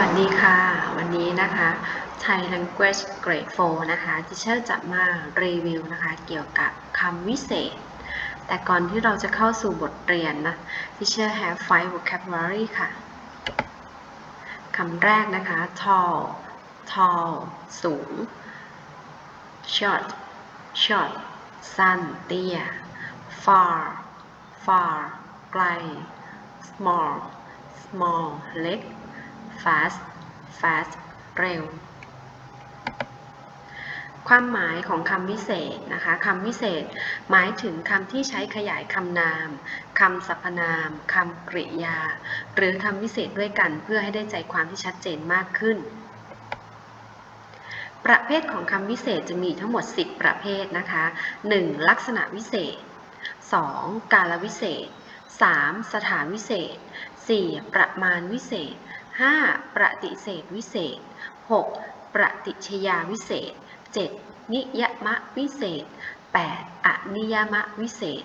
วัสดีค่ะ วันนี้นะคะ Thai Language Grade 4 นะคะทิเชอร์จะมารีวิวนะคะ เกี่ยวกับคำวิเศษ แต่ก่อนที่เราจะเข้าสู่บทเรียนนะทิเชอร์ have five vocabulary ค่ะคำแรกนะคะ tall tall สูง short short สั้นเตี้ย far far ไกล small small เล็ก fast fast เร็ว ความหมายของคำวิเศษนะคะคำวิเศษหมายถึงคำที่ใช้ขยายคำนามคำสรรพนามคำกริยา หรือคำวิเศษด้วยกันเพื่อให้ได้ใจความที่ชัดเจนมากขึ้นประเภทของคำวิเศษจะมีทั้งหมด 10 ประเภทนะคะ 1. ลักษณะวิเศษ 2. กาลวิเศษ 3. สถานวิเศษ 4. ประมาณวิเศษ 5. ประติเศษวิเศษ 6. ประติชยาวิเศษ 7. นิยมะวิเศษ 8. อนิยมะวิเศษ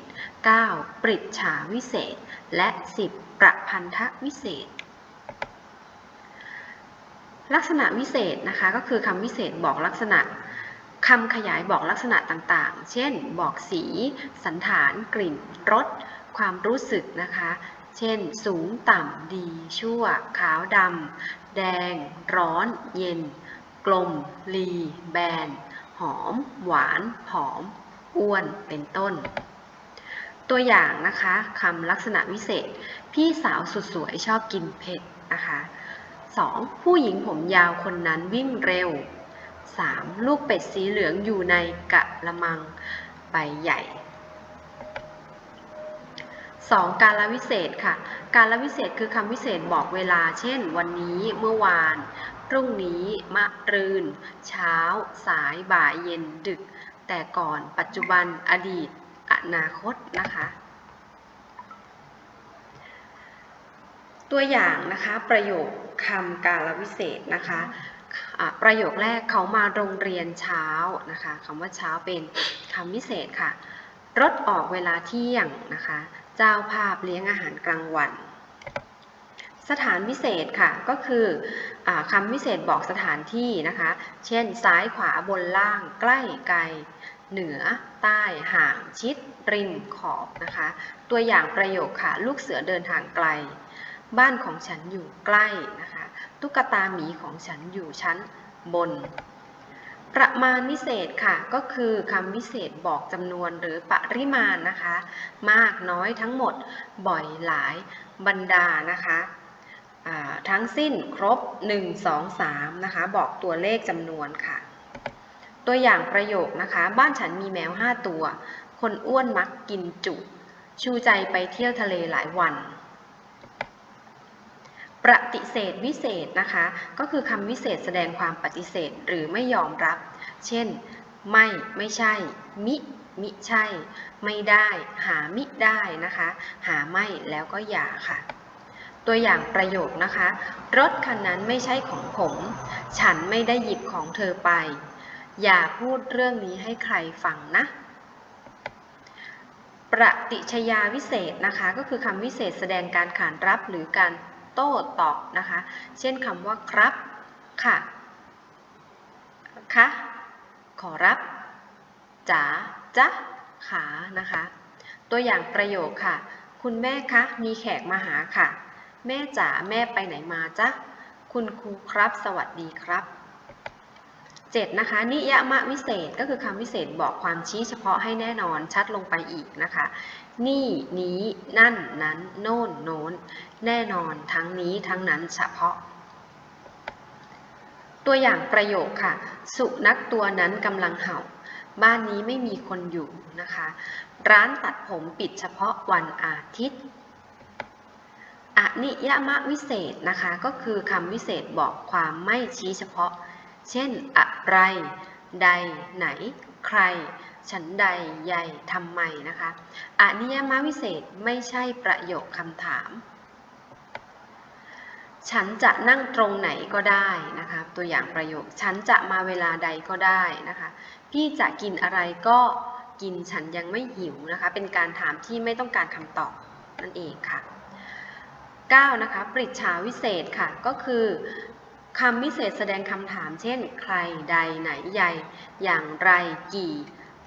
9. ปริฉาวิเศษ และ 10. ประพันธวิเศษ ลักษณะวิเศษนะคะก็คือคำวิเศษบอกลักษณะคำขยายบอกลักษณะต่างๆ เช่น บอกสี สันฐาน กลิ่น รส ความรู้สึกนะคะ เช่น สูงต่ำ ดี ชั่ว ขาวดำ แดง ร้อน เย็น กลม ลี แบน หอม หวาน ผอม อ้วน เป็นต้น ตัวอย่างนะคะคำลักษณะวิเศษ พี่สาวสุดสวยชอบกินเผ็ดนะคะ 2. ผู้หญิงผมยาวคนนั้นวิ่งเร็ว 3. ลูกเป็ดสีเหลืองอยู่ในกะละมัง ใบใหญ่ 2. การละวิเศษค่ะ การละวิเศษคือคำวิเศษบอกเวลา เช่น วันนี้ เมื่อวาน พรุ่งนี้ มะรืน เช้า สาย บ่าย เย็น ดึก แต่ก่อน ปัจจุบัน อดีต อนาคต นะคะ ตัวอย่างนะคะ ประโยคคำการละวิเศษนะคะะประโยคแรกเขามาโรงเรียนเช้านะคะคำว่าเช้าเป็นคำวิเศษค่ะ รถออกเวลาเที่ยงนะคะ เจ้าภาพเลี้ยงอาหารกลางวัน สถานวิเศษค่ะก็คืออคำวิเศษบอกสถานที่นะคะ เช่น ซ้ายขวาบนล่างใกล้ไกล เหนือ ใต้ห่างชิด ริมขอบนะคะ ตัวอย่างประโยคค่ะ ลูกเสือเดินทางไกล บ้านของฉันอยู่ใกล้นะคะ ตุ๊กตาหมีของฉันอยู่ชั้นบน ประมาณวิเศษค่ะ ก็คือคำวิเศษบอกจำนวนหรือปริมาณนะคะ มากน้อยทั้งหมดบ่อยหลายบรรดานะคะทั้งสิ้นครบ 1 2 3 นะคะ บอกตัวเลขจำนวนค่ะ ตัวอย่างประโยคนะคะ บ้านฉันมีแมว 5 ตัว คนอ้วนมักกินจุ ชูใจไปเที่ยวทะเลหลายวัน ปฏิเสธวิเศษนะคะ ก็คือคำวิเศษแสดงความปฏิเสธหรือไม่ยอมรับ เช่น ไม่ไม่ใช่ มิ มิใช่ ไม่ได้ หามิได้นะคะ หาไม่แล้วก็อย่าค่ะ ตัวอย่างประโยคนะคะ รถคันนั้นไม่ใช่ของผม ฉันไม่ได้หยิบของเธอไป อย่าพูดเรื่องนี้ให้ใครฟังนะประติชยาวิเศษนะคะ ก็คือคำวิเศษแสดงการขานรับหรือการ โต้ตอบนะคะ เช่นคำว่าครับ ค่ะคะขอรับ จ๋า จ๊ะ ขา นะคะ ตัวอย่างประโยคค่ะ คุณแม่คะ มีแขกมาหาค่ะ แม่จ๋า แม่ไปไหนมาจ๊ะ คุณครูครับ สวัสดีครับ 7. นะคะนิยมะวิเศษก็คือคำวิเศษบอกความชี้เฉพาะให้แน่นอนชัดลงไปอีกนะคะ นี่นี้นั่นนั้นโน่นโน้น แน่นอนทั้งนี้ทั้งนั้นเฉพาะ ตัวอย่างประโยคค่ะ สุนัขตัวนั้นกำลังเห่า บ้านนี้ไม่มีคนอยู่นะคะ ร้านตัดผมปิดเฉพาะวันอาทิตย์อนิยมะวิเศษนะคะก็คือคำวิเศษบอกความไม่ชี้เฉพาะ เช่น อะไร ใด ไหน ใคร ฉันใด ใหญ่ทำไมนะคะอนิยมวิเศษไม่ใช่ประโยคคำถาม ฉันจะนั่งตรงไหนก็ได้นะคะ ตัวอย่างประโยค ฉันจะมาเวลาใดก็ได้นะคะ พี่จะกินอะไรก็กินฉันยังไม่หิวนะคะ เป็นการถามที่ไม่ต้องการคำตอบนั่นเองค่ะ 9. นะคะ ปริชาวิเศษค่ะ ก็คือ คำวิเศษแสดงคำถาม เช่น ใคร ใด ไหน ใหญ่ อย่างไร กี่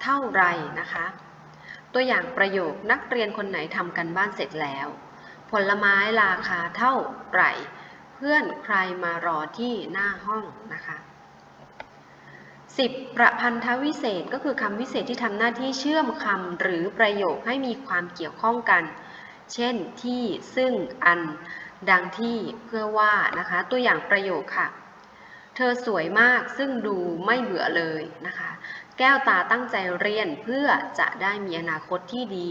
เท่าไรนะคะ ตัวอย่างประโยค นักเรียนคนไหนทำกันบ้านเสร็จแล้ว ผลไม้ราคาเท่าไหร่ เพื่อนใครมารอที่หน้าห้องนะคะ 10. ประพันธวิเศษก็คือคำวิเศษที่ทำหน้าที่เชื่อมคำหรือประโยคให้มีความเกี่ยวข้องกัน เช่น ที่ ซึ่ง อัน ดังที่เพื่อว่านะคะ ตัวอย่างประโยคค่ะ เธอสวยมากซึ่งดูไม่เบื่อเลยนะคะ แก้วตาตั้งใจเรียนเพื่อจะได้มีอนาคตที่ดี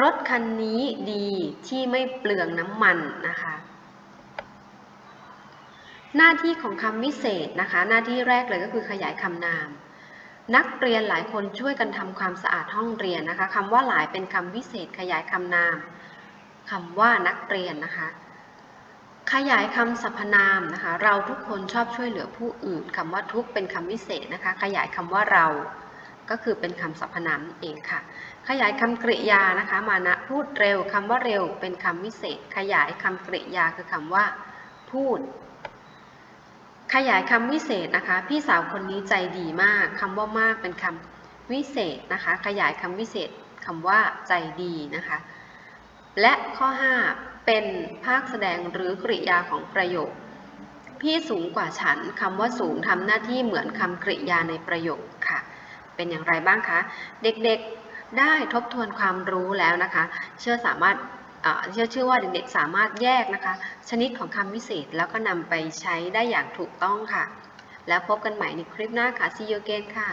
รถคันนี้ดีที่ไม่เปลืองน้ำมันนะคะ หน้าที่ของคำวิเศษนะคะ หน้าที่แรกเลยก็คือขยายคำนามนักเรียนหลายคนช่วยกันทำความสะอาดห้องเรียนนะคะคำว่าหลายเป็นคำวิเศษขยายคำนาม คำว่านักเรียนนะคะ ขยายคำสรรพนามนะคะ เราทุกคนชอบช่วยเหลือผู้อื่นคำว่าทุกเป็นคำวิเศษนะคะ ขยายคำว่าเรา ก็คือเป็นคำสรรพนามนั่นเองค่ะ ขยายคำกริยานะคะ มานะพูดเร็วคำว่าเร็ว เป็นคำวิเศษ ขยายคำกริยาคือคำว่า พูดขยายคำวิเศษนะคะ พี่สาวคนนี้ใจดีมากคำว่ามากเป็นคำวิเศษนะคะ ขยายคำวิเศษคำว่าใจดีนะคะ และข้อ 5 เป็นภาคแสดงหรือกริยาของประโยค พี่สูงกว่าฉันคำว่าสูงทำหน้าที่เหมือนคำกริยาในประโยคค่ะ เป็นอย่างไรบ้างคะ เด็กๆได้ทบทวนความรู้แล้วนะคะ เชื่อสามารถเชื่อชื่อว่าเด็กๆสามารถแยกนะคะ ชนิดของคำวิเศษแล้วก็นำไปใช้ได้อย่างถูกต้องค่ะ แล้วพบกันใหม่ในคลิปหน้าค่ะ see you again ค่ะ